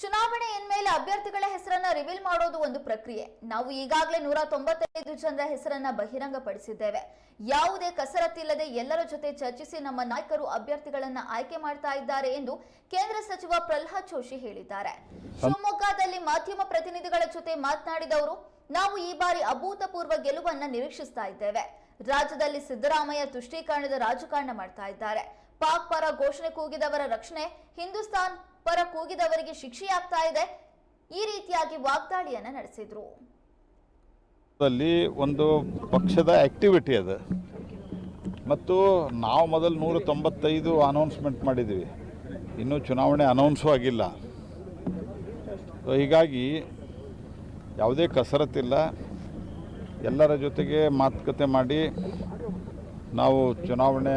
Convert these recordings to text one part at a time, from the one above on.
ಚುನಾವಣೆ ಮೇಲೆ ಅಭ್ಯರ್ಥಿಗಳ ಹೆಸರನ್ನ ರಿವೀಲ್ ಮಾಡೋದು ಒಂದು ಪ್ರಕ್ರಿಯೆ. ನಾವು ಈಗಾಗಲೇ ನೂರ ತೊಂಬತ್ತೈದು ಜನರ ಹೆಸರನ್ನ ಬಹಿರಂಗಪಡಿಸಿದ್ದೇವೆ. ಯಾವುದೇ ಕಸರತ್ತಿಲ್ಲದೆ ಎಲ್ಲರ ಜೊತೆ ಚರ್ಚಿಸಿ ನಮ್ಮ ನಾಯಕರು ಅಭ್ಯರ್ಥಿಗಳನ್ನ ಆಯ್ಕೆ ಮಾಡ್ತಾ ಇದ್ದಾರೆ ಎಂದು ಕೇಂದ್ರ ಸಚಿವ ಪ್ರಹ್ಲಾದ್ ಜೋಶಿ ಹೇಳಿದ್ದಾರೆ. ಶಿವಮೊಗ್ಗದಲ್ಲಿ ಮಾಧ್ಯಮ ಪ್ರತಿನಿಧಿಗಳ ಜೊತೆ ಮಾತನಾಡಿದವರು, ನಾವು ಈ ಬಾರಿ ಅಭೂತಪೂರ್ವ ಗೆಲುವನ್ನ ನಿರೀಕ್ಷಿಸ್ತಾ ಇದ್ದೇವೆ. ರಾಜ್ಯದಲ್ಲಿ ಸಿದ್ದರಾಮಯ್ಯ ತುಷ್ಟೀಕರಣದ ರಾಜಕಾರಣ ಮಾಡ್ತಾ ಇದ್ದಾರೆ. ಪಾಕ್ ಪರ ಘೋಷಣೆ ಕೂಗಿದವರ ರಕ್ಷಣೆ, ಹಿಂದೂಸ್ತಾನ್ ಪರ ಕೂಗಿದವರಿಗೆ ಶಿಕ್ಷೆಯಾಗ್ತಾ ಇದೆ. ಈ ರೀತಿಯಾಗಿ ವಾಗ್ದಾಳಿಯನ್ನ ನಡೆಸಿದ್ರು. ಅಲ್ಲಿ ಒಂದು ಪಕ್ಷದ ಆಕ್ಟಿವಿಟಿ ಅದು. ಮತ್ತು ನಾವು ಮೊದಲು ನೂರ ತೊಂಬತ್ತೈದು ಅನೌನ್ಸ್ಮೆಂಟ್ ಮಾಡಿದ್ವಿ. ಇನ್ನೂ ಚುನಾವಣೆ ಅನೌನ್ಸೂ ಆಗಿಲ್ಲ. ಹೀಗಾಗಿ ಯಾವುದೇ ಕಸರತ್ತಿಲ್ಲ. ಎಲ್ಲರ ಜೊತೆಗೆ ಮಾತುಕತೆ ಮಾಡಿ ನಾವು ಚುನಾವಣೆ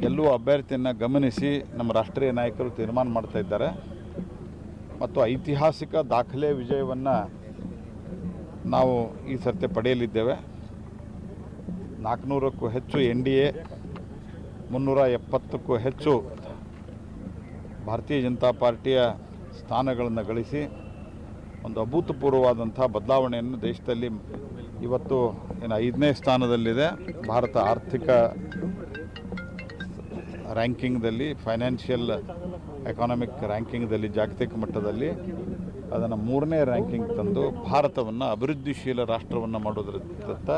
ಗೆಲ್ಲುವ ಅಭ್ಯರ್ಥಿಯನ್ನು ಗಮನಿಸಿ ನಮ್ಮ ರಾಷ್ಟ್ರೀಯ ನಾಯಕರು ತೀರ್ಮಾನ ಮಾಡ್ತಾ ಇದ್ದಾರೆ. ಮತ್ತು ಐತಿಹಾಸಿಕ ದಾಖಲೆ ವಿಜಯವನ್ನು ನಾವು ಈ ಸರ್ತಿ ಪಡೆಯಲಿದ್ದೇವೆ. ನಾಲ್ಕುನೂರಕ್ಕೂ ಹೆಚ್ಚು ಎನ್ ಡಿ ಎ ಮುನ್ನೂರ ಎಪ್ಪತ್ತಕ್ಕೂ ಹೆಚ್ಚು ಭಾರತೀಯ ಜನತಾ ಪಾರ್ಟಿಯ ಸ್ಥಾನಗಳನ್ನು ಗಳಿಸಿ ಒಂದು ಅಭೂತಪೂರ್ವವಾದಂಥ ಬದಲಾವಣೆಯನ್ನು ದೇಶದಲ್ಲಿ ಇವತ್ತು ಏನು ಐದನೇ ಸ್ಥಾನದಲ್ಲಿದೆ. ಭಾರತ ಆರ್ಥಿಕ ರ್ಯಾಂಕಿಂಗ್ದಲ್ಲಿ ಫೈನಾನ್ಷಿಯಲ್ ಎಕಾನಮಿಕ್ ರ್ಯಾಂಕಿಂಗ್ದಲ್ಲಿ ಜಾಗತಿಕ ಮಟ್ಟದಲ್ಲಿ ಅದನ್ನು ಮೂರನೇ ರ್ಯಾಂಕಿಂಗ್ ತಂದು ಭಾರತವನ್ನು ಅಭಿವೃದ್ಧಿಶೀಲ ರಾಷ್ಟ್ರವನ್ನು ಮಾಡೋದ್ರತ್ತ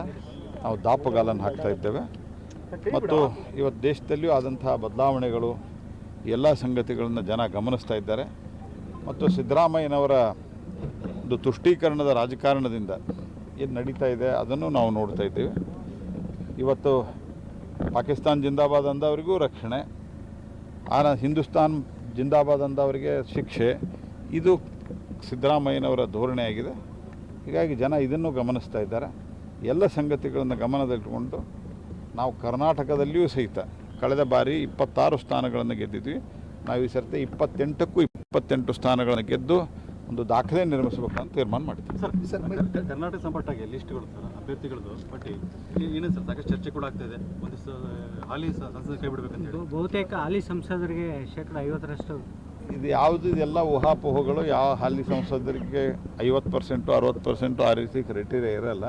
ನಾವು ದಾಪುಗಾಲನ್ನು ಹಾಕ್ತಾ ಇದ್ದೇವೆ. ಮತ್ತು ಇವತ್ತು ದೇಶದಲ್ಲಿಯೂ ಆದಂತಹ ಬದಲಾವಣೆಗಳು, ಎಲ್ಲ ಸಂಗತಿಗಳನ್ನು ಜನ ಗಮನಿಸ್ತಾ ಇದ್ದಾರೆ. ಮತ್ತು ಸಿದ್ದರಾಮಯ್ಯನವರ ಒಂದು ತುಷ್ಟೀಕರಣದ ರಾಜಕಾರಣದಿಂದ ಏನು ನಡೀತಾ ಇದೆ ಅದನ್ನು ನಾವು ನೋಡ್ತಾ ಇದ್ದೇವೆ. ಇವತ್ತು ಪಾಕಿಸ್ತಾನ್ ಜಿಂದಾಬಾದ್ ಅಂದವರಿಗೂ ರಕ್ಷಣೆ ಆ ಹಿಂದೂಸ್ತಾನ್ ಜಿಂದಾಬಾದ್ ಅಂದವರಿಗೆ ಶಿಕ್ಷೆ, ಇದು ಸಿದ್ದರಾಮಯ್ಯನವರ ಧೋರಣೆಯಾಗಿದೆ. ಹೀಗಾಗಿ ಜನ ಇದನ್ನು ಗಮನಿಸ್ತಾ ಇದ್ದಾರೆ. ಎಲ್ಲ ಸಂಗತಿಗಳನ್ನು ಗಮನದಲ್ಲಿಟ್ಟುಕೊಂಡು ನಾವು ಕರ್ನಾಟಕದಲ್ಲಿಯೂ ಸಹಿತ ಕಳೆದ ಬಾರಿ ಇಪ್ಪತ್ತಾರು ಸ್ಥಾನಗಳನ್ನು ಗೆದ್ದಿದ್ವಿ. ನಾವು ಈ ಸರ್ತಿ ಇಪ್ಪತ್ತೆಂಟಕ್ಕೂ ಇಪ್ಪತ್ತೆಂಟು ಸ್ಥಾನಗಳನ್ನು ಗೆದ್ದು ಒಂದು ದಾಖಲೆ ನಿರ್ಮಿಸಬೇಕು ಅಂತ ತೀರ್ಮಾನ ಮಾಡಿದ್ವಿ. ಸರ್ ಕರ್- ಕರ್ನಾಟಕ ಸಂಪಟ್ಟಾಗಿ ಲಿಸ್ಟ್ಗಳು ಸರ್ ಅಭ್ಯರ್ಥಿಗಳದ್ದು ಪಟ್ಟಿ ಏನೇನು ಸರ್ ಸಾಕಷ್ಟು ಚರ್ಚೆ ಕೂಡ ಆಗ್ತಾ ಇದೆ. ಒಂದು ಹಾಲಿ ಸಂಸದ ಕೈ ಬಿಡಬೇಕಂತ ಹೇಳಿ. ಬಹುತೇಕ ಹಾಲಿ ಸಂಸದರಿಗೆ ಶೇಕಡ ಐವತ್ತರಷ್ಟು ಇದು ಯಾವುದು ಇದೆಲ್ಲ ಊಹಾಪೋಹಗಳು ಯಾವ ಹಾಲಿ ಸಂಸದರಿಗೆ ಐವತ್ತು ಪರ್ಸೆಂಟು ಅರವತ್ತು ಪರ್ಸೆಂಟು ಆ ರೀತಿ ಕ್ರೈಟೀರಿಯಾ ಇರಲ್ಲ.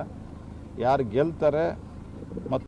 ಯಾರು ಗೆಲ್ತಾರೆ ಮತ್ತು